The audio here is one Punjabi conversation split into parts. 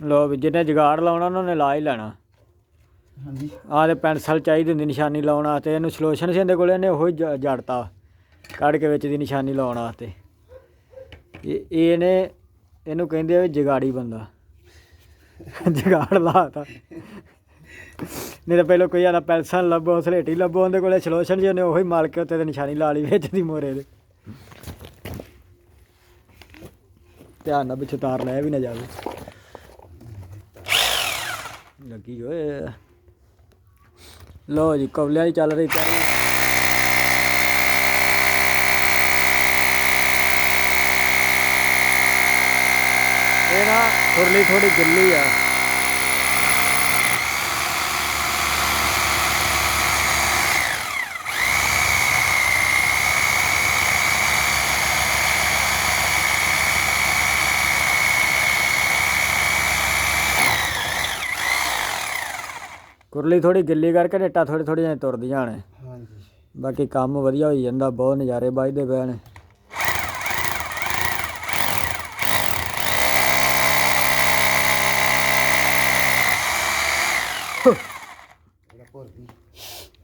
ਲੋ ਵੀ ਜਿਹਨੇ ਜਗਾੜ ਲਾਉਣਾ ਉਹਨਾਂ ਨੇ ਲਾ ਹੀ ਲੈਣਾ। ਹਾਂਜੀ। ਆਹ ਤੇ ਪੈਨਸਲ ਚਾਹੀਦੀ ਹੁੰਦੀ ਨਿਸ਼ਾਨੀ ਲਾਉਣ ਵਾਸਤੇ ਇਹਨੂੰ ਸੋਲੂਸ਼ਨ ਸੀ ਇਹਦੇ ਕੋਲ ਇਹਨੇ ਉਹੀ ਜੜਤਾ ਕੱਢ ਕੇ ਵਿੱਚ ਦੀ ਨਿਸ਼ਾਨੀ ਲਾਉਣ ਵਾਸਤੇ। ਇਹ ਇਹਨੇ ਇਹਨੂੰ ਕਹਿੰਦੇ ਆ ਵੀ ਜਗਾੜੀ ਬੰਦਾ। ਜਗਾੜ ਲਾਤਾ। ਨਹੀਂ ਤਾਂ ਪਹਿਲਾਂ ਕੋਈ ਆਦਾ ਪੈਨਸਲ ਲੱਭੋ ਸਲੇਟੀ ਲੱਭੋ ਉਹਦੇ ਕੋਲੇ ਸੋਲੂਸ਼ਨ ਜੀ ਉਹਨੇ ਉਹੀ ਮਾਲ ਕੇ ਉੱਤੇ ਤੇ ਨਿਸ਼ਾਨੀ ਲਾ ਲਈ ਵਿੱਚ ਦੀ ਮੋਰੇ ਦੇ। ਧਿਆਨ ਨਾਲ ਪਿੱਛੇ ਤਾਰ ਲੈ ਵੀ ਨਾ ਜਾਵੇ। ਲੱਗੀ ਓਏ। ਲੋ ਜੀ, ਕਵਲਿਆਂ ਦੀ ਚੱਲ ਰਹੀ ਤਿਆਰੀ। ਇਹ ਨਾ ਖੁਰਲੀ ਥੋੜੀ ਗਿੱਲੀ ਆ। ਕੁਰਲੀ ਥੋੜੀ ਗਿੱਲੀ ਕਰਕੇ ਰੇਟਾ ਥੋੜੀ ਥੋੜੀ ਜਿਹਾ ਤੁਰਦੀਆਂ ਨੇ। ਹਾਂਜੀ। ਬਾਕੀ ਕੰਮ ਵਧੀਆ ਹੋਈ ਜਾਂਦਾ ਬਹੁਤ ਨਜ਼ਾਰੇ ਵੱਜਦੇ ਪਏ ਨੇ।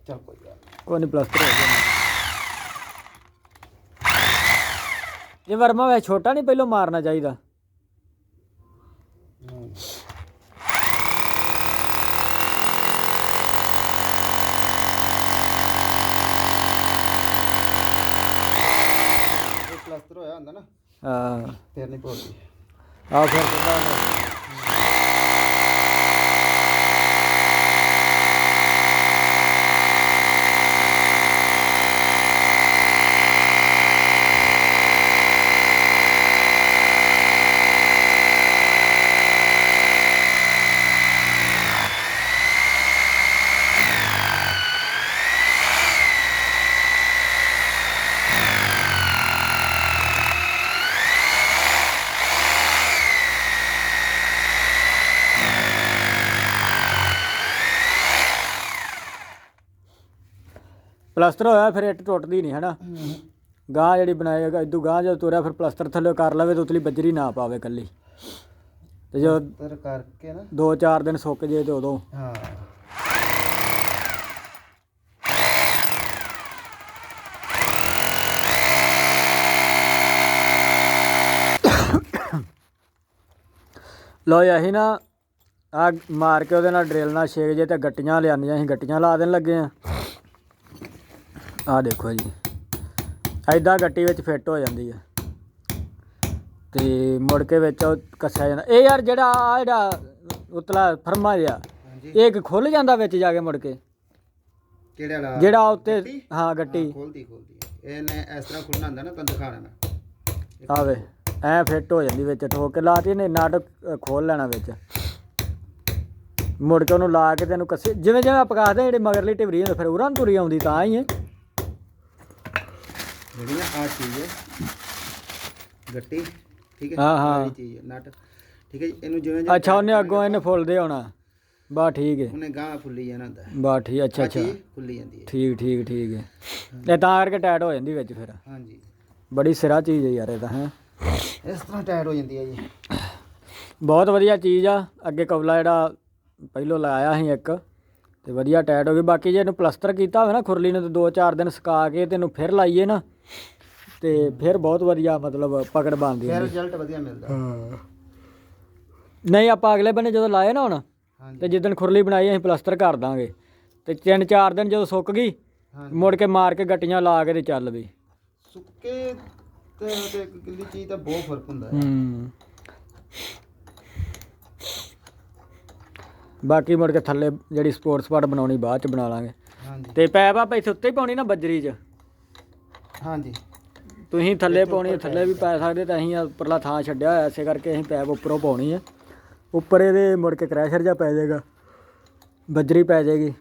ਚੱਲ ਕੋਈ ਗੱਲ ਨੀ। ਕੋਈ ਨਹੀਂ ਪਲਸਤਰ ਹੋ ਗਿਆ। ਇਹ ਵਰਮਾ ਵੇ ਛੋਟਾ ਨਹੀਂ ਪਹਿਲੋਂ ਮਾਰਨਾ ਚਾਹੀਦਾ ਨਹੀਂ ਇਹ ਪਲਾਸਟਰ ਹੋਇਆ ਹਾਂ। ਫਿਰ ਨਹੀਂ ਭੁਰਦੀ ਆ ਫਿਰ ਕਹਿੰਦਾ ਪਲਸਤਰ ਹੋਇਆ ਫਿਰ ਇੱਟ ਟੁੱਟਦੀ ਨਹੀਂ ਹਨਾ? ਗਾਂ ਜਿਹੜੀ ਬਣਾਏਗਾ ਇਦੋਂ ਗਾਂ ਜਦੋਂ ਤੁਰਿਆ ਫਿਰ ਪਲਸਤਰ ਥੱਲੇ ਕਰ ਲਵੇ ਤੇ ਉਤਲੀ ਬੱਜਰੀ ਨਾ ਪਾਵੇ ਕੱਲੀ ਤੇ ਜਦੋਂ ਤਰ ਕਰਕੇ ਨਾ। 2-4 ਦਿਨ ਸੁੱਕ ਜੇ ਤੇ ਉਦੋਂ। ਹਾਂ। ਲੋ ਅਸੀਂ ਨਾ ਆ ਮਾਰ ਕੇ ਉਹਦੇ ਨਾਲ ਡਰਿਲ ਨਾਲ ਛੇਕ ਜੇ ਤੇ ਗੱਟੀਆਂ ਲਿਆਂਦੀਆਂ ਅਸੀਂ ਗੱਟੀਆਂ ਲਾ ਦੇਣ ਲੱਗੇ ਆ। ਆ ਦੇਖੋ ਜੀ। ਐਦਾਂ ਗੱਟੀ ਵਿੱਚ ਫਿੱਟ ਹੋ ਜਾਂਦੀ ਆ। ਤੇ ਮੁੜ ਕੇ ਵਿੱਚ ਉਹ ਕੱਸਿਆ ਜਾਂਦਾ। ਇਹ ਯਾਰ ਜਿਹੜਾ ਆ ਜਿਹੜਾ ਉਤਲਾ ਫਰਮਾ ਹਾਂਜੀ। ਇਹ ਇੱਕ ਖੁੱਲ ਜਾਂਦਾ ਵਿੱਚ ਜਾ ਕੇ ਮੁੜ ਕੇ? ਕਿਹੜਾ ਵਾਲਾ? ਜਿਹੜਾ ਉੱਤੇ? ਹਾਂ ਗੱਟੀ। ਖੋਲਦੀ ਖੋਲਦੀ ਇਹਨੇ ਇਸ ਤਰ੍ਹਾਂ ਖੁੱਲਣਾ ਹੁੰਦਾ ਨਾ ਤੁਹਾਨੂੰ ਦਿਖਾਣਾ ਮੈਂ ਆਵੇ ਐ ਫਿੱਟ ਹੋ ਜਾਂਦੀ ਵਿੱਚ ਠੋਕ ਕੇ ਲਾਤੀ ਨੇ ਨਟ ਖੋਲ ਲੈਣਾ ਵਿੱਚ। ਮੁੜ ਕੇ ਉਹਨੂੰ ਲਾ ਕੇ ਤੈਨੂੰ ਕੱਸੇ ਜਿਵੇਂ ਜਿਵੇਂ ਆਪਾਂ ਕਹਦੇ ਜਿਹੜੇ ਮਗਰਲੀ ਟਿਵਰੀ ਹੁੰਦੀ ਫਿਰ ਉਰਾਂ ਤੁਰੀ ਆਉਂਦੀ ਤਾਂ ਹੀ ਹੈ ਜਿਹੜੀ ਨਾ ਆ ਚੀਜ਼ ਹੈ ਗੱਟੀ ਠੀਕ ਹੈ ਹਾਂ, ਹਾਂ। ਆਹ ਚੀਜ਼ ਹੈ ਨਟ ਠੀਕ ਹੈ ਜੀ ਇਹਨੂੰ ਜਿਵੇਂ ਜਿਵੇਂ ਅੱਛਾ ਉਹਨੇ ਅੱਗੋਂ ਇਹਨੇ ਫੁੱਲਦੇ ਹੋਣਾ। ਬਾ ਠੀਕ ਹੈ। ਉਹਨੇ ਗਾਂ ਫੁੱਲੀ ਜਾਣਾ ਹੁੰਦਾ ਬਾ ਠੀਕ ਅੱਛਾ ਆਹ ਅੱਛਾ। ਚੀਜ਼ ਖੁੱਲੀ ਜਾਂਦੀ ਹੈ। ਠੀਕ ਠੀਕ ਠੀਕ ਹੈ। ਇਹ ਤਾਂ ਕਰਕੇ ਟਾਈਟ ਹੋ ਜਾਂਦੀ ਵਿੱਚ ਫਿਰ। ਹਾਂਜੀ। ਬੜੀ ਸਿਰਾ ਚੀਜ਼ ਹੈ ਯਾਰ ਇਹ ਤਾਂ ਹੈ। ਇਸ ਤਰ੍ਹਾਂ ਟਾਇਰ ਹੋ ਜਾਂਦੀ ਹੈ ਜੀ। ਬਹੁਤ ਵਧੀਆ ਚੀਜ਼ ਆ। ਅੱਗੇ ਕਵਲਾ ਜਿਹੜਾ ਪਹਿਲੋਂ ਲਾਇਆ ਸੀ ਇੱਕ ਤੇ ਵਧੀਆ ਟਾਈਟ ਹੋ ਗਈ। ਬਾਕੀ ਜੇ ਇਹਨੂੰ ਪਲਸਤਰ ਕੀਤਾ ਹੋਵੇ ਨਾ ਖੁਰਲੀ ਨੂੰ ਤੇ 2-4 ਦਿਨ ਸੁਕਾ ਕੇ ਤੈਨੂੰ ਫਿਰ ਲਾਈਏ ਨਾ ਤੇ ਫਿਰ ਬਹੁਤ ਵਧੀਆ ਮਤਲਬ ਪਕੜ ਬਣਦੀ ਫਿਰ ਹੈ ਰਿਜ਼ਲਟ ਵਧੀਆ ਮਿਲਦਾ। ਨਹੀਂ ਆਪਾਂ ਅਗਲੇ ਬੰਨੇ ਜਦੋਂ ਲਾਏ ਨਾ ਹੁਣ ਹਾਂਜੀ। ਤੇ ਜਿੱਦਣ ਖੁਰਲੀ ਬਣਾਈ ਅਸੀਂ ਪਲਸਤਰ ਕਰ ਦਾਂਗੇ। ਤੇ 3-4 ਦਿਨ ਜਦੋਂ ਸੁੱਕ ਗਈ ਹਾਂਜੀ। ਮੁੜ ਕੇ ਮਾਰ ਕੇ ਗੱਟੀਆਂ ਲਾ ਕੇ ਤੇ ਚੱਲ ਵੀ। ਸੁੱਕੇ ਤੇ ਤੇ ਇੱਕ ਗਿੱਲੀ ਚੀਜ਼ ਦਾ ਬਹੁਤ ਫ਼ਰਕ ਹੁੰਦਾ ਹੈ। ਹੂੰ। ਬਾਕੀ ਮੁੜ ਕੇ ਥੱਲੇ ਜਿਹੜੀ ਸਪੋਰਟਸ ਪਾਰਟ ਬਣਾਉਣੀ ਬਾਅਦ ਚ ਬਣਾ ਲਾਂਗੇ। ਹਾਂਜੀ। ਤੇ ਪੈਪ ਆਪਾਂ ਇੱਥੇ ਉੱਤੇ ਹੀ ਪਾਉਣੀ ਨਾ ਬੱਜਰੀ 'ਚ? ਹਾਂਜੀ। ਤੁਸੀਂ ਥੱਲੇ ਪਾਉਣੀ ਥੱਲੇ ਵੀ ਪਾ ਸਕਦੇ ਤਾਂ ਅਸੀਂ ਉੱਪਰਲਾ ਥਾਂ ਛੱਡਿਆ ਹੋਇਆ ਇਸੇ ਕਰਕੇ ਅਸੀਂ ਪੈਪ ਉੱਪਰੋਂ ਪਾਉਣੀ ਹੈ। ਉੱਪਰ ਇਹਦੇ ਮੁੜ ਕੇ ਕ੍ਰੈਸ਼ਰ ਜਿਹਾ ਪੈ ਜਾਏਗਾ ਬੱਜਰੀ ਪੈ ਜਾਏਗੀ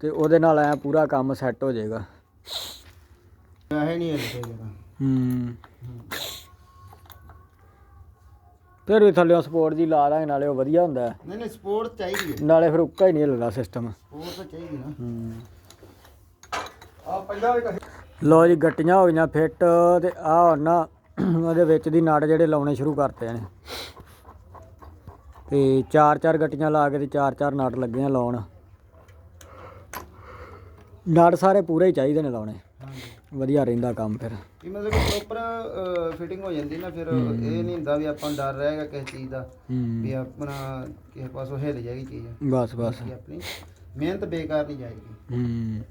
ਤੇ ਉਹਦੇ ਨਾਲ ਐ ਪੂਰਾ ਕੰਮ ਸੈੱਟ ਹੋ ਜਾਏਗਾ। ਵੈਸੇ ਨਹੀਂ ਜਰਾ ਹੂੰ। ਫਿਰ ਵੀ ਥੱਲੇ ਸਪੋਰਟ ਦੀ ਲਾ ਦਾਂਗੇ ਨਾਲੇ ਉਹ ਵਧੀਆ ਹੁੰਦਾ। ਹੈ। ਨਹੀਂ ਨਹੀਂ ਸਪੋਰਟ ਚਾਹੀਦੀ ਹੈ। ਨਾਲੇ ਫਿਰ ਉੱਕਾ ਹੀ ਨਹੀਂ ਹਿੱਲਦਾ ਸਿਸਟਮ ਸਪੋਰਟ ਤਾਂ ਚਾਹੀਦੀ ਨਾ। ਹੂੰ। ਆ ਪਹਿਲਾਂ ਵੀ ਲੋ ਜੀ ਗੱਟੀਆਂ ਹੋ ਗਈਆਂ ਫਿੱਟ ਤੇ ਆ ਹੁਣ ਨਾ ਉਹਦੇ ਵਿੱਚ ਦੀ ਨਟ ਜਿਹੜੇ ਲਾਉਣੇ ਸ਼ੁਰੂ ਕਰਤੇ ਨੇ। ਤੇ ਚਾਰ ਚਾਰ ਗੱਟੀਆਂ ਲਾ ਕੇ ਤੇ ਚਾਰ ਚਾਰ ਨਟ ਲੱਗੇ ਆ ਲਾਉਣ। ਨਟ ਸਾਰੇ ਪੂਰੇ ਹੀ ਚਾਹੀਦੇ ਨੇ ਲਾਉਣੇ। ਵਧੀਆ ਰਹਿੰਦਾ ਕੰਮ ਫਿਰ। ਇਹ ਮਤਲਬ ਕਿ ਪ੍ਰੋਪਰ ਫਿਟਿੰਗ ਹੋ ਜਾਂਦੀ ਨਾ ਫਿਰ ਇਹ ਨਹੀਂ ਹੁੰਦਾ ਵੀ ਆਪਾਂ ਨੂੰ ਡਰ ਰਹੇਗਾ ਕਿਸੇ ਚੀਜ਼ ਦਾ ਹੂੰ। ਵੀ ਆਪਣਾ ਕਿਸੇ ਪਾਸੋਂ ਹਿੱਲ ਜਾਏਗੀ ਚੀਜ਼। ਬਸ ਬਸ। ਆਪਣੀ ਮਿਹਨਤ ਬੇਕਾਰ ਨਹੀਂ ਜਾਏਗੀ। ਹੂੰ।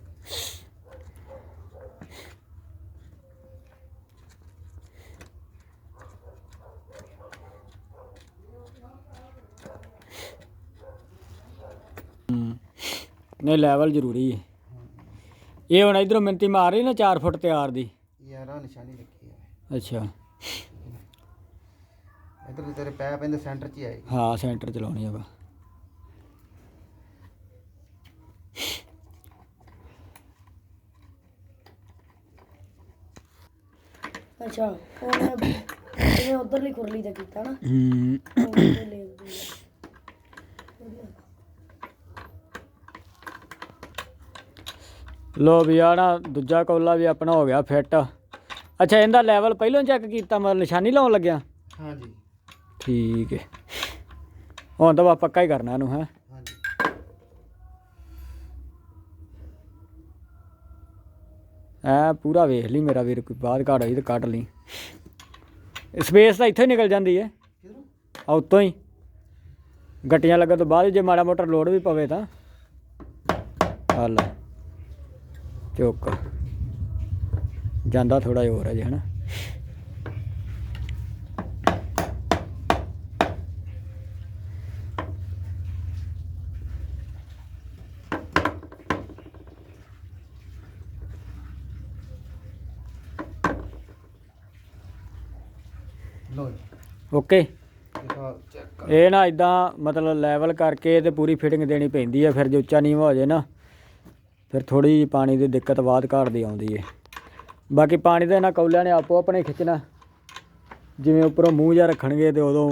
ਨਹੀਂ ਲੈਵਲ ਜ਼ਰੂਰੀ ਹੈ। ਇਹ ਹੁਣ ਇਧਰੋਂ ਮਿੰਤੀ ਮਾਰ ਰਹੀ ਨਾ 4 ਫੁੱਟ ਤਿਆਰ ਦੀ। ਯਾਰਾਂ ਨਿਸ਼ਾਨੀ ਰੱਖੀ ਹੈ ਅੱਛਾ। ਇਧਰ ਤੇਰੇ ਪੈ ਪੈਂਦੇ ਸੈਂਟਰ 'ਚ ਹੀ ਆਏਗੀ ਹਾਂ ਸੈਂਟਰ ਚਲਾਉਣੀ ਆ ਵਾ ਅੱਛਾ ਉਹਨੇ ਉਧਰਲੀ ਖੁਰਲੀ ਤੇ ਕੀਤਾ ਨਾ। ਹੂੰ। ਲੈ ਵੀ ਆ ਨਾ ਦੂਜਾ ਕੌਲਾ ਵੀ ਆਪਣਾ ਹੋ ਗਿਆ ਫਿੱਟ। ਅੱਛਾ ਇਹਦਾ ਲੈਵਲ ਪਹਿਲਾਂ ਚੈੱਕ ਕੀਤਾ ਮਤਲਬ ਨਿਸ਼ਾਨੀ ਲਾਉਣ ਲੱਗਿਆ? ਹਾਂਜੀ। ਠੀਕ ਹੈ ਹੁਣ ਤਾਂ ਬਾ ਪੱਕਾ ਹੀ ਕਰਨਾ ਇਹਨੂੰ ਹੈ? ਹਾਂਜੀ। ਐ ਪੂਰਾ ਵੇਖ ਲਈ ਮੇਰਾ ਵੀਰ ਕੋਈ ਬਾਅਦ ਘਾੜ ਹੋਈ ਤੇ ਕੱਢ ਲਈ। ਸਪੇਸ ਤਾਂ ਇੱਥੋਂ ਹੀ ਨਿਕਲ ਜਾਂਦੀ ਹੈ ਆ ਉੱਤੋਂ ਹੀ। ਗੱਟੀਆਂ ਲੱਗਣ ਤੋਂ ਬਾਅਦ ਜੇ ਮਾੜਾ ਮੋਟਰ ਲੋਡ ਵੀ ਪਵੇ ਤਾਂ। ਆ ਲੈ। ਚੁੱਕ ਜਾਂਦਾ ਥੋੜਾ ਜਿਹਾ ਹੋਰ ਹੈ ਜੀ ਹਨਾ। ਓਕੇ। ਇਹ ਨਾ ਇਦਾਂ ਮਤਲਬ ਲੈਵਲ ਕਰਕੇ ਤੇ ਪੂਰੀ ਫਿਟਿੰਗ ਦੇਣੀ ਪੈਂਦੀ ਹੈ ਫਿਰ ਜੇ ਉੱਚਾ ਨੀਵਾਂ ਹੋ ਜਾਏ ਨਾ। ਫਿਰ ਥੋੜੀ ਜਿਹੀ ਪਾਣੀ ਦੀ ਦਿੱਕਤ ਬਾਅਦ ਘਾਟ ਦੀ ਆਉਂਦੀ ਹੈ ਬਾਕੀ ਪਾਣੀ ਤਾਂ ਇਹਨਾਂ ਕੌਲਿਆਂ ਨੇ ਆਪੋ ਆਪਣੇ ਖਿੱਚਣਾ। ਜਿਵੇਂ ਉੱਪਰੋਂ ਮੂੰਹ ਜਿਹਾ ਰੱਖਣਗੇ ਤੇ ਉਦੋਂ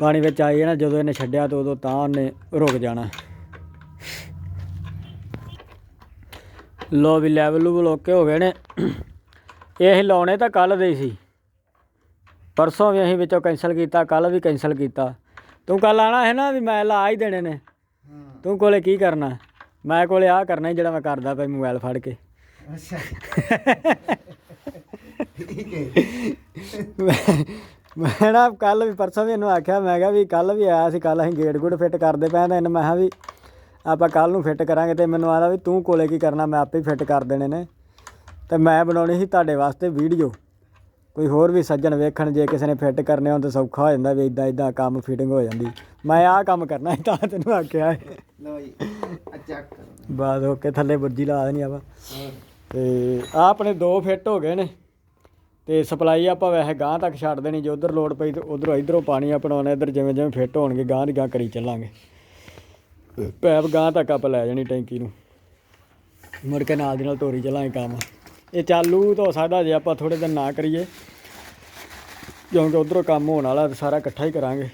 ਪਾਣੀ ਵਿੱਚ ਆਈ ਨਾ ਜਦੋਂ ਇਹਨੇ ਛੱਡਿਆ ਤੇ ਉਦੋਂ ਤਾਂ ਉਹਨੇ ਰੁਕ ਜਾਣਾ। ਲੋ ਵੀ ਲੈਵਲ ਲੂਵਲ ਓਕੇ ਹੋ ਗਏ ਨੇ। ਇਹ ਲਾਉਣੇ ਤਾਂ ਕੱਲ ਦੇ ਸੀ। ਪਰਸੋਂ ਵੀ ਅਸੀਂ ਵਿੱਚੋਂ ਕੈਂਸਲ ਕੀਤਾ ਕੱਲ ਵੀ ਕੈਂਸਲ ਕੀਤਾ। ਤੂੰ ਕੱਲ ਆਣਾ ਹੈ ਨਾ ਵੀ ਮੈਂ ਲਾ ਹੀ ਦੇਣੇ ਨੇ। ਤੂੰ ਕੋਲੇ ਕੀ ਕਰਨਾ? ਮੈਂ ਕੋਲੇ ਆ ਕਰਨਾ ਹੀ ਜਿਹੜਾ ਮੈਂ ਕਰਦਾ ਪਈ ਮੋਬਾਈਲ ਫੜ ਕੇ। ਅੱਛਾ। ਠੀਕ ਹੈ ਮੈਂ ਨਾ ਕੱਲ ਵੀ ਪਰਸੋਂ ਵੀ ਇਹਨੂੰ ਆਖਿਆ ਮੈਂ ਕਿਹਾ ਵੀ ਕੱਲ ਵੀ ਆਇਆ ਸੀ ਕੱਲ ਅਸੀਂ ਗੇਟ ਗੁੱਡ ਫਿੱਟ ਕਰਦੇ ਪਏ ਤਾਂ ਇਹਨੂੰ ਮੈਂ ਕਿਹਾ ਵੀ ਆਪਾਂ ਕੱਲ ਨੂੰ ਫਿੱਟ ਕਰਾਂਗੇ ਤੇ ਮੈਨੂੰ ਆਦਾ ਵੀ ਤੂੰ ਕੋਲੇ ਕੀ ਕਰਨਾ ਮੈਂ ਆਪੇ ਫਿੱਟ ਕਰ ਦੇਣੇ ਨੇ। ਤੇ ਮੈਂ ਬਣਾਉਣੀ ਸੀ ਤੁਹਾਡੇ ਵਾਸਤੇ ਵੀਡੀਓ ਕੋਈ ਹੋਰ ਵੀ ਸੱਜਣ ਵੇਖਣ ਜੇ ਕਿਸੇ ਨੇ ਫਿੱਟ ਕਰਨੇ ਹੋਣ ਤਾਂ ਸੌਖਾ ਹੋ ਜਾਂਦਾ ਵੀ ਇਦਾਂ ਇਦਾਂ ਕੰਮ ਫਿਟਿੰਗ ਹੋ ਜਾਂਦੀ। ਮੈਂ ਆਹ ਕੰਮ ਕਰਨਾ ਸੀ ਤਾਂ ਤੈਨੂੰ ਆਖਿਆ ਹੈ। ਲੋ ਜੀ ਚੈੱਕ ਕਰੋ। ਬਸ ਓਕੇ ਥੱਲੇ ਬੁਰਜੀ ਲਾ ਦੇਣੀ ਆਪਾਂ। ਤੇ ਆ ਆਪਣੇ ਦੋ ਫਿੱਟ ਹੋ ਗਏ ਨੇ। ਤੇ ਸਪਲਾਈ ਆਪਾਂ ਵੈਸੇ ਗਾਂ ਤੱਕ ਛੱਡ ਦੇਣੀ ਜੇ ਉਧਰ ਲੋਡ ਪਈ ਤੇ ਉਧਰੋਂ ਇਧਰੋਂ ਪਾਣੀ ਆਪਣਾਉਣਾ ਇੱਧਰ ਜਿਵੇਂ ਜਿਵੇਂ ਫਿੱਟ ਹੋਣਗੇ ਗਾਂ ਦੀ ਗਾਂ ਕਰੀ ਚੱਲਾਂਗੇ। ਪੈਪ ਗਾਂ ਤੱਕ ਆਪਾਂ ਲੈ ਜਾਣੀ ਟੈਂਕੀ ਨੂੰ। ਮੁੜ ਕੇ ਨਾਲ ਦੀ ਨਾਲ ਤੋਰੀ ਚੱਲਾਂਗੇ ਕੰਮ। ਇਹ ਚਾਲੂ ਤਾਂ ਹੋ ਸਕਦਾ ਜੇ ਆਪਾਂ ਥੋੜੇ ਦਿਨ ਨਾ ਕਰੀਏ। ਕਿਉਂਕਿ ਉਧਰੋਂ ਕੰਮ ਹੋਣ ਵਾਲਾ ਤੇ ਸਾਰਾ ਇਕੱਠਾ ਹੀ ਕਰਾਂਗੇ।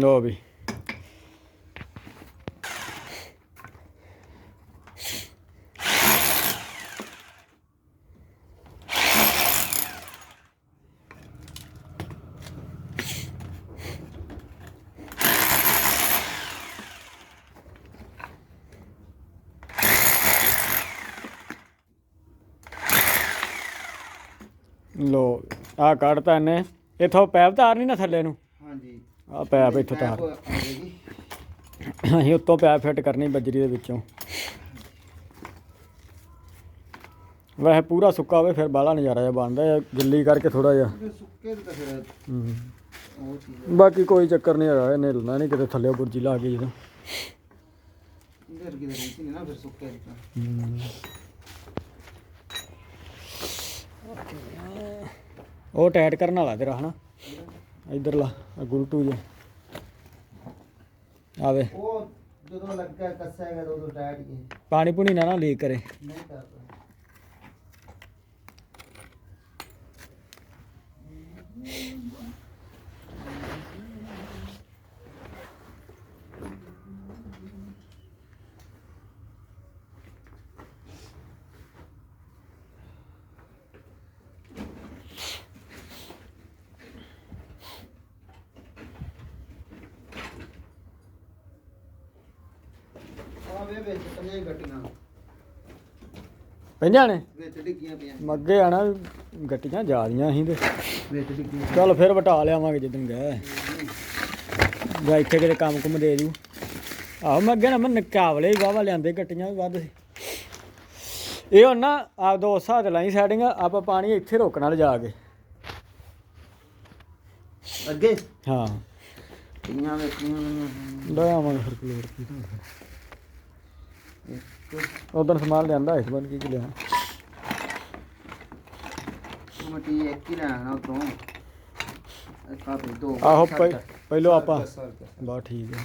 ਲੋ ਵੀ ਲੋ ਆ ਕੱਢਤਾ ਇਹਨੇ। ਇਥੋਂ ਪੈਪ ਤਾਰ ਨਹੀਂ ਨਾ ਥੱਲੇ ਨੂੰ? ਹਾਂਜੀ। ਆ ਪੈਪ ਇੱਥੋਂ ਤਾਰ ਅਸੀਂ ਉੱਤੋਂ ਪੈਪ ਫਿੱਟ ਕਰਨੀ ਬਜਰੀ ਦੇ ਵਿੱਚੋਂ। ਵੈਸੇ ਪੂਰਾ ਸੁੱਕਾ ਹੋਵੇ ਫਿਰ ਬਾਹਲਾ ਨਜ਼ਾਰਾ ਜਿਹਾ ਬਣਦਾ ਹੈ। ਗਿੱਲੀ ਕਰਕੇ ਥੋੜਾ ਜਿਹਾ। ਫਿਰ ਸੁੱਕੇ ਤੇ ਤਾਂ ਫਿਰ ਹੂੰ। ਉਹ ਚੀਜ਼ ਬਾਕੀ ਕੋਈ ਚੱਕਰ ਨਹੀਂ ਹੈਗਾ ਇਹਨੇ ਹਿੱਲਣਾ ਨਹੀਂ ਕਿਤੇ ਥੱਲੇ ਬੁਰਜੀ ਲਾ ਕੇ ਜਦੋਂ। ਇਹਦੇ ਉਹ ਟਾਈਟ ਕਰਨ ਵਾਲਾ ਤੇਰਾ ਹਨਾ? ਇਧਰਲਾ ਗੁਲਟੂ ਜੇ। ਆਵੇ ਉਹ ਜਦੋਂ ਲੱਗਾ ਕੱਸਿਆਗਾ ਤਾਂ ਉਦੋਂ ਟਾਇਟ ਹੀ ਹੈ। ਪਾਣੀ ਪੁਣੀ ਨਾ ਨਾ ਲੀਕ ਕਰੇ। ਪੰਜਾਂ ਨੇ ਵਿੱਚ ਡਿੱਗੀਆਂ ਪਈਆਂ। ਮੱਗੇ ਆਣਾ ਗੱਟੀਆਂ ਜ਼ਿਆਦੀਆਂ ਸੀ ਤੇ। ਵਿੱਚ ਡਿੱਗੀਆਂ ਚੱਲ ਫਿਰ ਵਟਾ ਲਿਆਵਾਂਗੇ ਜਿੱਦਣ ਗਏ। ਜਾਂ ਇੱਥੇ ਕਿਤੇ ਕੰਮ ਕੁਮ ਦੇ ਜੂ। ਆਹ ਮੈਂ ਅੱਗੇ ਨਾ ਮੈਂ ਨਕਾਵਲੇ ਹੀ ਵਾਵਾ ਲਿਆਂਦੇ ਗੱਟੀਆਂ ਵੀ ਵੱਧ ਸੀ। ਇਹ ਹੁਣ ਨਾ ਆਪ ਦੋ ਤੇ ਲਾਈ ਸੈਟਿੰਗ ਆਪਾਂ ਪਾਣੀ ਇੱਥੇ ਰੋਕਣਾ ਲਿਜਾ ਕੇ। ਅੱਗੇ? ਹਾਂ। ਪਈਆਂ ਵੇਖੀਆਂ ਲੈ ਆਵਾਂਗੇ ਫਿਰ ਪਲੇਟ ਕੀ ਇੱਕ ਉਦੋਂ ਸਮਾਨ ਲਿਆਂਦਾ ਇਸ ਬਣ ਕੀ ਕੀ ਲਿਆ ਮਟੀ ਇੱਕ ਹੀ ਲੈਣਾ ਉਤੋਂ। ਇੱਕ ਆ ਦੋ ਆਹੋ ਪਹਿ- ਪਹਿਲੋਂ ਆਪਾਂ ਸਰ ਬਾ ਠੀਕ ਹੈ।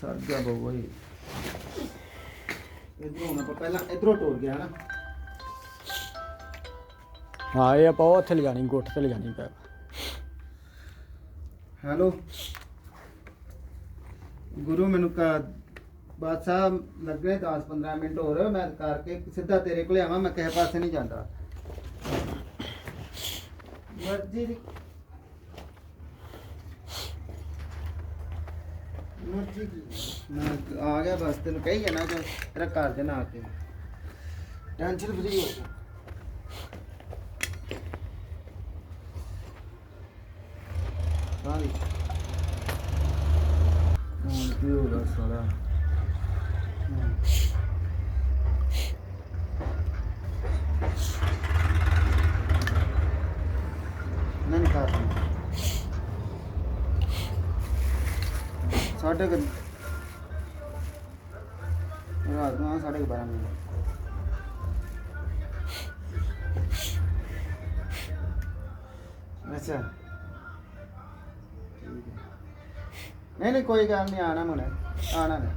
ਸਰ ਗਿਆ ਬੋਈ ਇਧਰੋਂ ਹੁਣ ਆਪਾਂ ਪਹਿਲਾਂ ਇਧਰੋਂ ਟੋਰ ਗਿਆ ਨਾ ਹਾਂ ਇਹ ਆਪਾਂ ਉਹ ਉੱਥੇ ਲਿਜਾਣੀ ਗੁੱਠ ਤੇ ਲਿਜਾਣੀ ਪੈ ਹੈਲੋ? ਗੁਰੂ ਮੈਨੂੰ ਕਾ ਬਾਦਸ਼ਾਹ ਲੱਗਣੇ 10 15 ਮਿੰਟ ਹੋਰ, ਮੈਂ ਕਰਕੇ ਸਿੱਧਾ ਤੇਰੇ ਕੋਲੇ ਆਵਾਂ, ਮੈਂ ਕਿਸੇ ਪਾਸੇ ਨਹੀਂ ਜਾਂਦਾ। ਮਰਜ਼ੀ ਦੀ ਮਰਜ਼ੀ ਦੀ। ਮੈਂ ਆ ਗਿਆ ਬਸ, ਤੈਨੂੰ ਕਹੀ ਜਾਣਾ ਕਿ ਤੇਰਾ ਘਰ ਦੇ ਨਾ ਆ ਕੇ। ਟੈਨਸ਼ਨ ਫਰੀ ਹੋ ਜਾ। ਸਾਰੀ। ਹੁਣ ਕੀ ਹੋ ਗਿਆ ਸਾਰਾ? ਨਨ ਕਰ ਸਾਡੇ ਕਿ ਰਾਤ ਨੂੰ ਸਾਡੇ 12 ਮਿੰਟ ਅੱਛਾ। ਨਹੀਂ ਨਹੀਂ, ਕੋਈ ਗੱਲ ਨਹੀਂ ਆਣਾ ਮਨੇ ਆਣਾ ਨੇ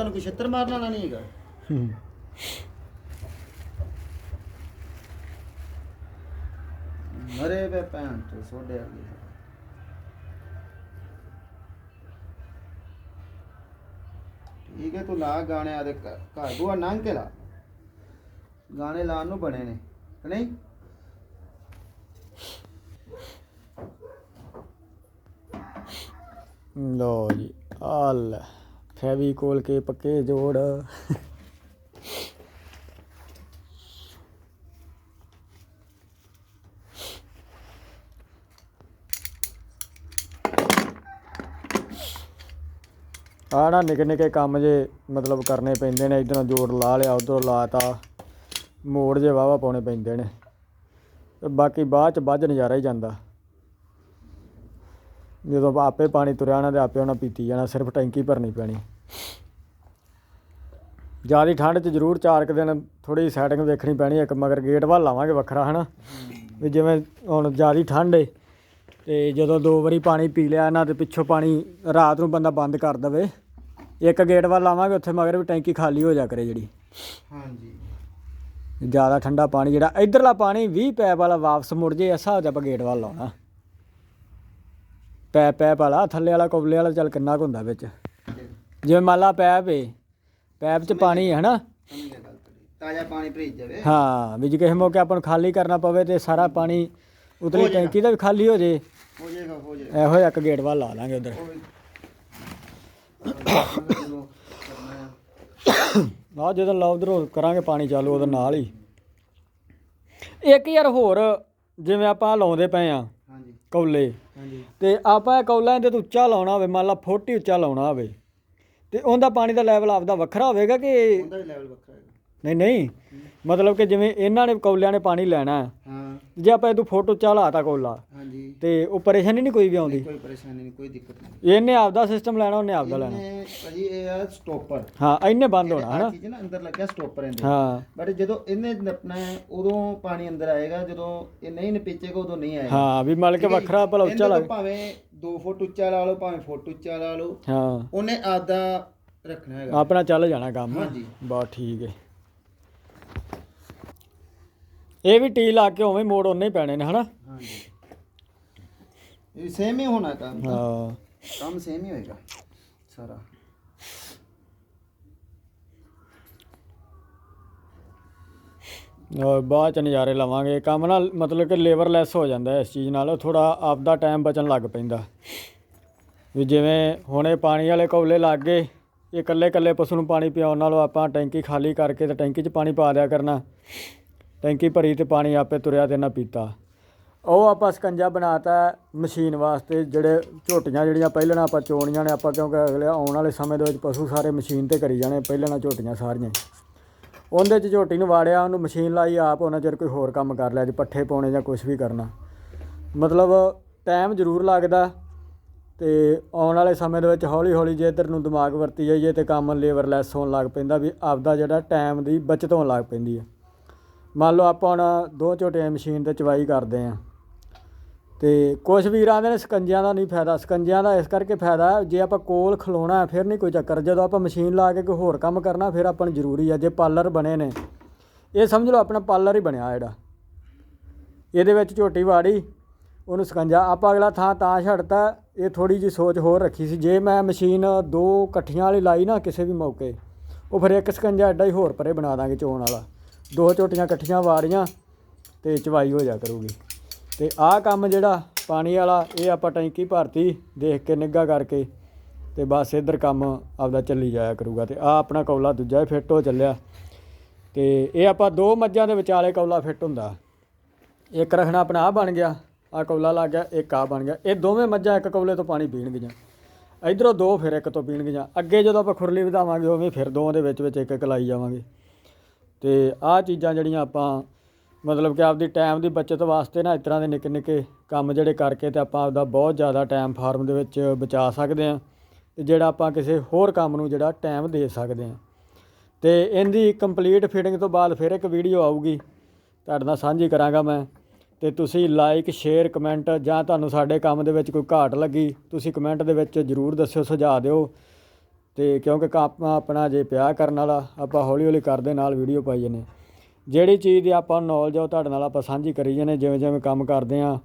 ਤੁਹਾਨੂੰ ਕੋਈ ਛੱਤਰ ਮਾਰਨ ਵਾਲਾ ਨਹੀਂ ਹੈਗਾ। ਹੂੰ। ਮਰੇ ਵੇ ਭੈਣ ਚੋ ਸੋਡੇ ਅੱਗੇ। ਠੀਕ ਹੈ ਤੂੰ ਲਾ ਗਾਣੇ ਆਦੇ ਘਰ। ਬੂਆ ਨੰਗ ਕੇ ਲਾ। ਗਾਣੇ ਲਾਉਣ ਨੂੰ ਬਣੇ ਨੇ ਕਿ ਨਹੀਂ? ਲੋ ਜੀ ਆ ਲੈ। ਫੈਵੀਕੋਲ ਕੇ ਪੱਕੇ ਜੋੜ। ਆਹ ਨਾ ਨਿੱਕੇ ਨਿੱਕੇ ਕੰਮ ਜੇ ਮਤਲਬ ਕਰਨੇ ਪੈਂਦੇ ਨੇ, ਇਧਰੋਂ ਜੋੜ ਲਾ ਲਿਆ, ਉਧਰੋਂ ਲਾਤਾ ਮੋੜ ਜੇ ਵਾਵਾ ਪਾਉਣੇ ਪੈਂਦੇ ਨੇ। ਤੇ ਬਾਕੀ ਬਾਅਦ ਚ ਵੱਜ ਨਜ਼ਾਰਾ ਹੀ ਜਾਂਦਾ। ਜਦੋਂ ਆਪੇ ਪਾਣੀ ਤੁਰਿਆ ਨਾ ਤੇ ਆਪੇ ਉਹਨਾਂ ਪੀਤੀ ਜਾਣਾ ਸਿਰਫ ਟੈਂਕੀ ਭਰਨੀ ਪੈਣੀ। ਜ਼ਿਆਦਾ ਠੰਡ 'ਚ ਜ਼ਰੂਰ ਚਾਰ ਕੁ ਦਿਨ ਥੋੜੀ ਸੈਟਿੰਗ ਵੇਖਣੀ ਪੈਣੀ ਇੱਕ ਮਗਰ ਗੇਟ ਵੱਲ ਲਾਵਾਂਗੇ ਵੱਖਰਾ ਹਨਾ? ਵੀ ਜਿਵੇਂ ਹੁਣ ਜ਼ਿਆਦਾ ਠੰਡ ਏ ਤੇ ਜਦੋਂ ਦੋ ਵਾਰੀ ਪਾਣੀ ਪੀ ਲਿਆ ਇਹਨਾਂ ਤੇ ਪਿੱਛੋਂ ਪਾਣੀ ਰਾਤ ਨੂੰ ਬੰਦਾ ਬੰਦ ਕਰ ਦਵੇ ਇੱਕ ਗੇਟ ਵੱਲ ਲਾਵਾਂਗੇ ਉੱਥੇ ਮਗਰ ਵੀ ਟੈਂਕੀ ਖਾਲੀ ਹੋ ਜਾ ਕਰੇ ਜਿਹੜੀ। ਹਾਂਜੀ। ਜ਼ਿਆਦਾ ਠੰਡਾ ਪਾਣੀ ਜਿਹੜਾ ਇਧਰਲਾ ਪਾਣੀ 20 ਪੈਪ ਵਾਲਾ ਵਾਪਸ ਮੁੜ ਜੇ ਐਸਾ ਹੋ ਜਾ ਆਪਾਂ ਗੇਟ ਵੱਲ ਲਾਉਣਾ ਪੈਪ ਪੈਪ ਵਾਲਾ ਥੱਲੇ ਵਾਲਾ ਕੋਬਲੇ ਵਾਲਾ ਚੱਲ ਕਿੰਨਾ ਕੁ ਹੁੰਦਾ ਵਿੱਚ। ਜਿਵੇਂ ਮੰਨ ਲਾ ਪੈਪ ਏ ਪੈਪ 'ਚ ਪਾਣੀ ਹੈ ਨਾ ਤੇਰੀ ਤਾਜ਼ਾ ਪਾਣੀ ਭੇਜ ਜਾਵੇ। ਹਾਂ ਵੀ ਜੇ ਕਿਸੇ ਮੌਕੇ ਆਪਾਂ ਨੂੰ ਖਾਲੀ ਕਰਨਾ ਪਵੇ ਤੇ ਸਾਰਾ ਪਾਣੀ ਉਤਲੀ। ਟੈਂਕੀ ਦਾ ਵੀ ਖਾਲੀ ਹੋ ਜੇ। ਹੋ ਜਾਏਗਾ ਹੋ ਜਾਏਗਾ। ਇਹੋ ਇੱਕ ਗੇਟ ਵੱਲ ਲਾ ਲਾਂਗੇ ਉਧਰ। ਆ ਜਦੋਂ ਲਾ ਉਧਰੋਂ ਕਰਾਂਗੇ ਪਾਣੀ ਚਾਲੂ ਉਹਦੇ ਨਾਲ ਹੀ। ਇੱਕ ਯਾਰ ਹੋਰ ਜਿਵੇਂ ਆਪਾਂ ਲਾਉਂਦੇ ਪਏ ਆ। ਹਾਂਜੀ। ਕੌਲੇ। ਹਾਂਜੀ। ਤੇ ਆਪਾਂ ਇਹ ਕੌਲਾਂ ਦੇ ਤੋਂ ਉੱਚਾ ਲਾਉਣਾ ਹੋਵੇ ਮੰਨ ਲਾ ਫੁੱਟ ਹੀ ਉੱਚਾ ਲਾਉਣਾ ਹੋਵੇ ਤੇ ਉਹਦਾ ਪਾਣੀ ਦਾ ਲੈਵਲ ਆਪਦਾ ਵੱਖਰਾ ਹੋਵੇਗਾ ਕਿ ਉਹਦਾ ਵੀ ਲੈਵਲ ਵੱਖਰਾ ਹੈਗਾ ਨਹੀਂ ਨਹੀਂ। ਮਤਲਬ ਕਿ ਜਿਵੇਂ ਇਹਨਾਂ ਨੇ ਕੌਲਿਆਂ ਨੇ ਪਾਣੀ ਲੈਣਾ ਹੈ, ਹਾਂ। ਜੇ ਆਪਾਂ ਇਹ ਤੋਂ ਫੁੱਟ ਉੱਚਾ ਲਾਤਾ ਕੌਲਾ ਹਾਂਜੀ। ਤੇ ਉਹ ਪਰੇਸ਼ਾਨੀ ਨਹੀਂ ਕੋਈ ਵੀ ਆਉਂਦੀ? ਕੋਈ ਪਰੇਸ਼ਾਨੀ ਨਹੀਂ ਕੋਈ ਦਿੱਕਤ ਨਹੀਂ। ਇਹਨੇ ਆਪਦਾ ਸਿਸਟਮ ਲੈਣਾ ਉਹਨੇ ਆਪਦਾ ਲੈਣਾ। ਇਹਨੇ ਭਾਜੀ ਇਹ ਆ ਸਟਾਪਰ ਹਾਂ ਇੰਨੇ ਬੰਦ ਹੋਣਾ ਹਨਾ? ਚੀਜ਼ ਨਾ ਅੰਦਰ ਲੱਗਿਆ ਸਟਾਪਰ ਇਹਦੇ। ਹਾਂ। ਬਟ ਜਦੋਂ ਇਹਨੇ ਨੱਪਣਾ ਹੈ ਉਦੋਂ ਪਾਣੀ ਅੰਦਰ ਆਏਗਾ ਜਦੋਂ ਇਹ ਨਹੀਂ ਨਪੀਚੇਗਾ ਉਦੋਂ ਨਹੀਂ ਆਏਗਾ। ਹਾਂ ਵੀ ਮਤਲਬ ਕਿ ਠੀਕ ਹੈ? ਵੱਖਰਾ ਭਲਾ ਉੱਚਾ ਇਹਦੇ ਤੋਂ ਲੱਗ ਭਾਵੇਂ 2 ਫੁੱਟ ਉੱਚਾ ਲਾ ਲਓ ਭਾਵੇਂ ਫੁੱਟ ਉੱਚਾ ਲਾ ਲਓ ਹਾਂ। ਉਹਨੇ ਆਦਾ ਰੱਖਣਾ ਹੈਗਾ। ਆਪਣਾ ਚੱਲ ਜਾਣਾ ਕੰਮ। ਹਾਂਜੀ। ਬਸ ਠੀਕ ਹੈ। ਇਹ ਵੀ ਟੀ ਲਾ ਕੇ ਉਵੇਂ ਮੋੜ ਉਹਨੇ ਹੀ ਪੈਣੇ ਨੇ ਹਨਾ? ਹਾਂਜੀ। ਇਹ ਸੇਮ ਹੀ ਹੋਣਾ ਕੰਮ ਤਾਂ। ਹਾਂ। ਕੰਮ ਸੇਮ ਹੀ ਹੋਏਗਾ ਸਾਰਾ। ਔਰ ਬਾਅਦ ਚ ਨਜ਼ਾਰੇ ਲਵਾਂਗੇ। ਕੰਮ ਨਾਲ ਮਤਲਬ ਕਿ ਲੇਬਰਲੈਸ ਹੋ ਜਾਂਦਾ ਹੈ ਇਸ ਚੀਜ਼ ਨਾਲ। ਥੋੜਾ ਆਪਦਾ ਟਾਈਮ ਬਚਣ ਲੱਗ ਪੈਂਦਾ। ਵੀ ਜਿਵੇਂ ਹੁਣੇ ਪਾਣੀ ਵਾਲੇ ਕੌਲੇ ਲੱਗ ਗਏ ਇਹ ਇਕੱਲੇ ਇਕੱਲੇ ਪਸ਼ੂ ਨੂੰ ਪਾਣੀ ਪਿਆਉਣ ਨਾਲੋਂ ਆਪਾਂ ਟੈਂਕੀ ਖਾਲੀ ਕਰਕੇ ਤੇ ਟੈਂਕੀ 'ਚ ਪਾਣੀ ਪਾ ਦਿਆ ਕਰਨਾ। ਟੈਂਕੀ ਭਰੀ ਤੇ ਪਾਣੀ ਆਪੇ ਤੁਰਿਆ ਤੇ ਨਾ ਪੀਤਾ। ਉਹ ਆਪਾਂ ਸਕੰਜਾ ਬਣਾਤਾ ਮਸ਼ੀਨ ਵਾਸਤੇ, ਜਿਹੜੇ ਝੋਟੀਆਂ ਜਿਹੜੀਆਂ ਪਹਿਲਾਂ ਨਾਲ ਆਪਾਂ ਚੋਣੀਆਂ ਨੇ, ਆਪਾਂ ਕਿਉਂਕਿ ਅਗਲੇ ਆਉਣ ਵਾਲੇ ਸਮੇਂ ਦੇ ਵਿੱਚ ਪਸ਼ੂ ਸਾਰੇ ਮਸ਼ੀਨ ਤੇ ਕਰੀ ਜਾਣੇ, ਪਹਿਲਾਂ ਨਾਲ ਝੋਟੀਆਂ ਸਾਰੀਆਂ। ਉਹਦੇ 'ਚ ਝੋਟੀ ਨੂੰ ਵਾੜਿਆ, ਉਹਨੂੰ ਮਸ਼ੀਨ ਲਾਈ, ਆਪ ਉਹਨਾਂ ਚਿਰ ਕੋਈ ਹੋਰ ਕੰਮ ਕਰ ਲਿਆ, ਜੇ ਪੱਠੇ ਪਾਉਣੇ ਜਾਂ ਕੁਝ ਵੀ ਕਰਨਾ। ਮਤਲਬ ਟਾਈਮ ਜ਼ਰੂਰ ਲੱਗਦਾ ਤੇ ਆਉਣ ਵਾਲੇ ਸਮੇਂ ਦੇ ਵਿੱਚ ਹੌਲੀ ਹੌਲੀ ਜੇ ਇੱਧਰ ਨੂੰ ਦਿਮਾਗ ਵਰਤੀ ਜਾਈਏ ਤੇ ਕੰਮ ਲੇਬਰਲੈਸ ਹੋਣ ਲੱਗ ਪੈਂਦਾ ਵੀ ਆਪਦਾ ਜਿਹੜਾ ਟਾਈਮ ਦੀ ਬਚਤ ਹੋਣ ਲੱਗ ਪੈਂਦੀ ਹੈ। ਮੰਨ ਲਓ ਆਪਾਂ ਹੁਣ ਦੋ ਝੋਟੀਆਂ ਮਸ਼ੀਨ ਤੇ ਚਵਾਈ ਕਰਦੇ ਆਂ ਤੇ ਕੁਝ ਵੀਰਾਂ ਦੇ ਸਕੰਜਿਆਂ ਦਾ ਨਹੀਂ ਫਾਇਦਾ, ਸਕੰਜਿਆਂ ਦਾ ਇਸ ਕਰਕੇ ਫਾਇਦਾ ਜੇ ਆਪਾਂ ਕੋਲ ਖਲੋਣਾ ਫਿਰ ਨਹੀਂ ਕੋਈ ਚੱਕਰ, ਜਦੋਂ ਆਪਾਂ ਮਸ਼ੀਨ ਲਾ ਕੇ ਕੋਈ ਹੋਰ ਕੰਮ ਕਰਨਾ, ਫਿਰ ਆਪਾਂ ਨੂੰ ਜ਼ਰੂਰੀ ਆ, ਜੇ ਪਾਰਲਰ ਬਣੇ ਨੇ। ਇਹ ਸਮਝ ਲਓ ਆਪਣਾ ਪਾਰਲਰ ਹੀ ਬਣਿਆ ਜਿਹੜਾ। ਇਹਦੇ ਵਿੱਚ ਝੋਟੀ ਵਾੜੀ, ਉਹਨੂੰ ਸਕੰਜਾ, ਆਪਾਂ ਅਗਲਾ ਥਾਂ ਤਾਂ ਛੱਡਤਾ, ਇਹ ਥੋੜੀ ਜੀ ਸੋਚ ਹੋਰ ਰੱਖੀ ਸੀ, ਜੇ ਮੈਂ ਮਸ਼ੀਨ ਦੋ ਇਕੱਠੀਆਂ ਵਾਲੀ ਲਾਈ ਨਾ ਕਿਸੇ ਵੀ ਮੌਕੇ, ਉਹ ਫਿਰ ਇੱਕ ਸਕੰਜਾ ਐਡਾ ਹੀ ਹੋਰ ਪਰੇ ਬਣਾ ਦਾਂਗੇ ਚੋਣ ਵਾਲਾ। ਦੋ ਝੋਟੀਆਂ ਇਕੱਠੀਆਂ ਵਾਰੀਆਂ ਤੇ ਚਵਾਈ ਹੋ ਜਾ ਕਰੂਗੀ। ਤੇ ਆਹ ਕੰਮ ਜਿਹੜਾ ਪਾਣੀ ਵਾਲਾ, ਇਹ ਆਪਾਂ ਟੈਂਕੀ ਭਰਤੀ, ਦੇਖ ਕੇ ਨਿੱਘਾ ਕਰਕੇ ਤੇ ਬਸ ਇੱਧਰ ਕੰਮ ਆਪਦਾ ਚੱਲੀ ਜਾਇਆ ਕਰੂਗਾ ਤੇ ਆ ਆਪਣਾ ਕੌਲਾ ਦੂਜਾ ਫਿੱਟ ਹੋ ਚੱਲਿਆ। ਤੇ ਇਹ ਆਪਾਂ ਦੋ ਮੱਝਾਂ ਦੇ ਵਿਚਾਲੇ ਕੌਲਾ ਫਿੱਟ ਹੁੰਦਾ। ਇੱਕ ਰੱਖਣਾ ਆਪਣਾ ਆ ਬਣ ਗਿਆ ਆ ਕੌਲਾ ਲੱਗ ਗਿਆ, ਇੱਕ ਆ ਬਣ ਗਿਆ। ਇਹ ਦੋਵੇਂ ਮੱਝਾਂ ਇੱਕ ਕੌਲੇ ਤੋਂ ਪਾਣੀ ਪੀਣਗੀਆਂ ਇਧਰੋਂ ਦੋ ਫਿਰ ਇੱਕ ਤੋਂ ਪੀਣਗੀਆਂ ਅੱਗੇ ਜਦੋਂ ਆਪਾਂ ਖੁਰਲੀ ਵਧਾਵਾਂਗੇ, ਉਵੇਂ ਫਿਰ ਦੋਵਾਂ ਦੇ ਵਿੱਚ ਵਿੱਚ ਇੱਕ ਇੱਕ ਲਾਈ ਜਾਵਾਂਗੇ। ਅਤੇ ਆਹ ਚੀਜ਼ਾਂ ਜਿਹੜੀਆਂ ਆਪਾਂ ਮਤਲਬ ਕਿ ਆਪਦੀ ਟਾਈਮ ਦੀ ਬੱਚਤ ਵਾਸਤੇ ਨਾ ਇਸ ਤਰ੍ਹਾਂ ਦੇ ਨਿੱਕੇ ਨਿੱਕੇ ਕੰਮ ਜਿਹੜੇ ਕਰਕੇ ਅਤੇ ਆਪਾਂ ਆਪਦਾ ਬਹੁਤ ਜ਼ਿਆਦਾ ਟਾਈਮ ਫਾਰਮ ਦੇ ਵਿੱਚ ਬਚਾ ਸਕਦੇ ਹਾਂ ਅਤੇ ਜਿਹੜਾ ਆਪਾਂ ਕਿਸੇ ਹੋਰ ਕੰਮ ਨੂੰ ਜਿਹੜਾ ਟਾਈਮ ਦੇ ਸਕਦੇ ਹਾਂ। ਅਤੇ ਇਹਦੀ ਕੰਪਲੀਟ ਫਿਟਿੰਗ ਤੋਂ ਬਾਅਦ ਫਿਰ ਇੱਕ ਵੀਡੀਓ ਆਊਗੀ, ਤੁਹਾਡੇ ਨਾਲ ਸਾਂਝੀ ਕਰਾਂਗਾ ਮੈਂ। ਅਤੇ ਤੁਸੀਂ ਲਾਈਕ ਸ਼ੇਅਰ ਕਮੈਂਟ ਜਾਂ ਤੁਹਾਨੂੰ ਸਾਡੇ ਕੰਮ ਦੇ ਵਿੱਚ ਕੋਈ ਘਾਟ ਲੱਗੀ, ਤੁਸੀਂ ਕਮੈਂਟ ਦੇ ਵਿੱਚ ਜਰੂਰ ਦੱਸਿਓ, ਸੁਝਾਅ ਦਿਓ। ਤੇ ਕਿਉਂਕਿ ਆਪਾਂ ਆਪਣਾ ਜੇ ਪਿਆ ਕਰਨ ਵਾਲਾ, ਆਪਾਂ ਹੌਲੀ ਹੌਲੀ ਕਰਦੇ ਨਾਲ ਵੀਡੀਓ ਪਾਈ ਜਨੇ ਜਿਹੜੀ ਚੀਜ਼ ਦੀ ਆਪਾਂ ਨੌਲੇਜ ਆ ਉਹ ਤੁਹਾਡੇ ਨਾਲ ਆਪਾਂ ਸਾਂਝੀ ਕਰੀ ਜਨੇ ਜਿਵੇਂ ਜਿਵੇਂ ਕੰਮ ਕਰਦੇ ਆ।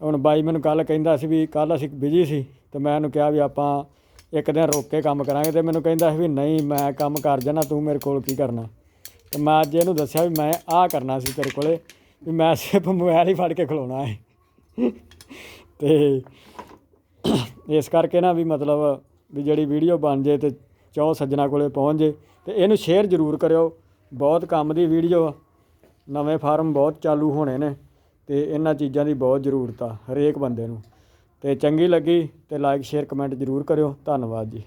ਹੁਣ ਬਾਈ ਮੈਨੂੰ ਕੱਲ ਕਹਿੰਦਾ ਸੀ ਵੀ ਕੱਲ ਅਸੀਂ ਬਿਜ਼ੀ ਸੀ, ਤੇ ਮੈਂ ਉਹਨੂੰ ਕਿਹਾ ਵੀ ਆਪਾਂ ਇੱਕ ਦਿਨ ਰੁਕ ਕੇ ਕੰਮ ਕਰਾਂਗੇ, ਤੇ ਮੈਨੂੰ ਕਹਿੰਦਾ ਸੀ ਵੀ ਨਹੀਂ, ਮੈਂ ਕੰਮ ਕਰ ਜਾਣਾ ਤੂੰ ਮੇਰੇ ਕੋਲ ਕੀ ਕਰਨਾ? ਤੇ ਮੈਂ ਅੱਜ ਇਹਨੂੰ ਦੱਸਿਆ ਵੀ ਮੈਂ ਆਹ ਕਰਨਾ ਸੀ ਤੇਰੇ ਕੋਲੇ, ਵੀ ਮੈਂ ਸਿਰਫ ਮੋਬਾਈਲ ਹੀ ਫੜ ਕੇ ਖਲੋਣਾ ਹੈ। ਤੇ ਇਸ ਕਰਕੇ ਨਾ ਵੀ ਮਤਲਬ ਵੀ ਜਿਹੜੀ ਵੀਡੀਓ ਬਣ ਜੇ ਤੇ ਚੌ ਸੱਜਣਾ ਕੋਲੇ ਪਹੁੰਚ ਜੇ ਤੇ ਇਹਨੂੰ ਸ਼ੇਅਰ ਜ਼ਰੂਰ ਕਰਿਓ। ਬਹੁਤ ਕੰਮ ਦੀ ਵੀਡੀਓ ਆ। ਨਵੇਂ ਫਾਰਮ ਬਹੁਤ ਚਾਲੂ ਹੋਣੇ ਨੇ ਤੇ ਇਹਨਾਂ ਚੀਜ਼ਾਂ ਦੀ ਬਹੁਤ ਜ਼ਰੂਰਤ ਆ ਹਰੇਕ ਬੰਦੇ ਨੂੰ। ਤੇ ਚੰਗੀ ਲੱਗੀ ਤੇ ਲਾਈਕ ਸ਼ੇਅਰ ਕਮੈਂਟ ਜ਼ਰੂਰ ਕਰਿਓ। ਧੰਨਵਾਦ ਜੀ।